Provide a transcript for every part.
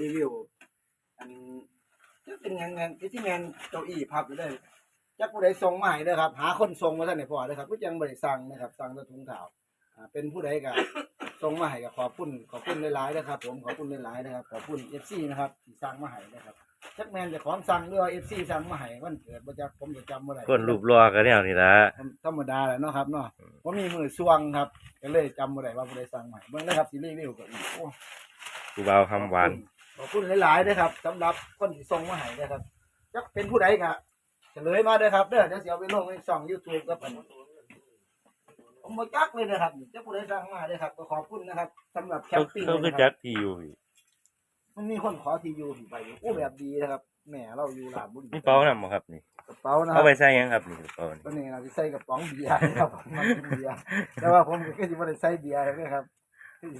รีวิว อันจะเป็นงานงานที่งานเก้าอี้พับเลยจักผู้ใดส่งมาให้เด้อครับ หาคนส่งมาท่านไหนพอเด้อครับก็ยังบ่ได้สั่งนะครับสั่งต่ถุงเท้าอ่าเป็นผู้ใดก็ส่งมาให้ก็ขอบคุณขอบคุณหลายๆนะครับ ผมขอบคุณหลายๆนะครับขอบคุณ FC นะครับที่สั่งมาให้นะครับจักแมนจะของสั่งหรือว่า FC สั่งมาให้วันเกิดบ่จักผมจะจำบ่ได้คนรูปรอกันแนวนี่ละธรรมดาแหละเนาะครับเนาะว่ามีมือช่วงครับก็เลยจำบ่ได้ว่าผู้ใดสั่งมาให้เบิ่งนะครับสิรีวิวก็อีกโอ้ กูเบาวคำหวาน ขอบคุณหลายๆนะครับสำหรับคนที่ส่งมาให้นะครับจักเป็นผู้ใดก็เฉลยมาเด้อครับเด้อเดี๋ยวสิเอาไปลงในช่อง YouTube กับอันผมบ่จักเลยนะครับจักผู้ใดสั่งมาเด้อครับก็ขอบคุณนะครับสำหรับแคเขามปิ้งเขาคือนะคจัรับดที่อยู่พี่มันมีคนขอทีอยู่ที่ไปโอ้แบบดีนะครับแหมเราอยู่ลาดบุรีนี่เป้านำบ่ครับนี่กระเป๋านะคเอารับไปใส่หยังครับนี่กระเป๋านี่ก็นี่เราจะใส่กระป๋องเบียร์นะครับผมมากินเบียร์แต่ว่าผมก็จะไม่ได้ใส่เบียร์นะครับคือสิ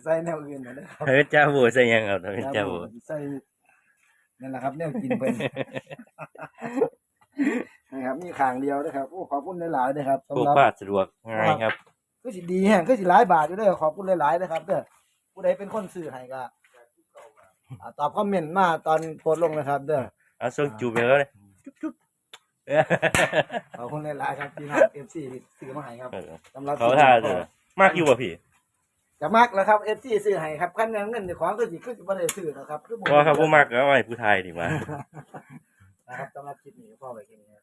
ใส่แนวอื่นนะครับเฮ้ยจ้าโบใส่หยังครับเฮ้ยจ้าโบใส่นั่นแหละครับแนวกินเพิ่นนะครับมีขางเดียวนะครับโอ้ขอบคุณหลายๆนะครับพวกสำหรับบาทสะดวกง่ายครับก็สิดีแฮงก็สิหลายบาทอยู่เด้อขอบคุณหลายๆนะครับเด้อผู้ใดเป็นคนซื้อให้ก็อ่าตอบคอมเมนต์มาตอนโพสต์ลงนะครับ เด้อเอาส่งจูบไปแล้วเลยจุ๊บจุ๊บเออขอบคุณหลายๆครับพี่น้อง FC ที่ซื้อมาให้ครับเออสำหรับเขาท่าเลยมากอยู่ป่ะพี่ จะมักแล้วครับ FC ซื้อให้ครับคันเงินเจ้าของก็สิคือสิบ่ได้ซื้อนะครับคือเพราะครับผมมากก็เอาให้ผู้ไทยดีกว่านะครับสำหรับคลิปนี้ก็พอไปแค่นี้ครับ